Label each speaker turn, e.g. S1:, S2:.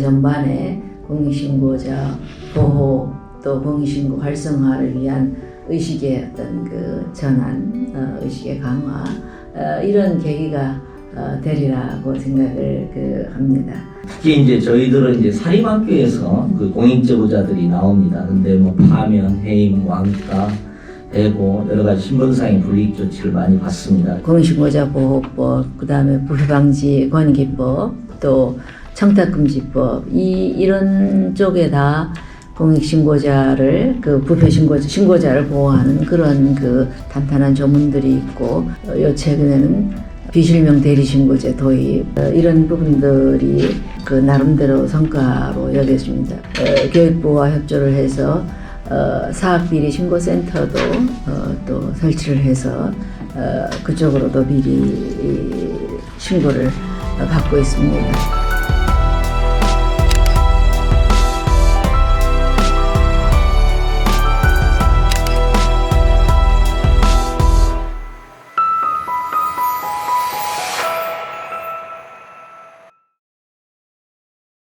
S1: 전반에 공익신고자 보호 또 공익신고 활성화를 위한 의식의 어떤 그 전환, 어, 의식의 강화 어, 이런 계기가 어, 되리라고 생각을 그 합니다.
S2: 특히 이제 저희들은 이제 사립학교에서 그 공익제보자들이 나옵니다. 근데 뭐 파면, 해임, 왕가, 해고 여러 가지 신분상의 불이익 조치를 많이 받습니다.
S1: 공익신고자 보호법, 그다음에 부패방지 권기법, 또 청탁금지법 이 이런 쪽에 다 공익신고자를 그 부패 신고 신고자를 보호하는 그런 그 탄탄한 조문들이 있고 어, 요 최근에는 비실명 대리신고제 도입 어, 이런 부분들이 그 나름대로 성과로 여겨집니다. 어, 교육부와 협조를 해서 어, 사학비리 신고센터도 어, 또 설치를 해서 어, 그쪽으로도 미리 이 신고를 어, 받고 있습니다.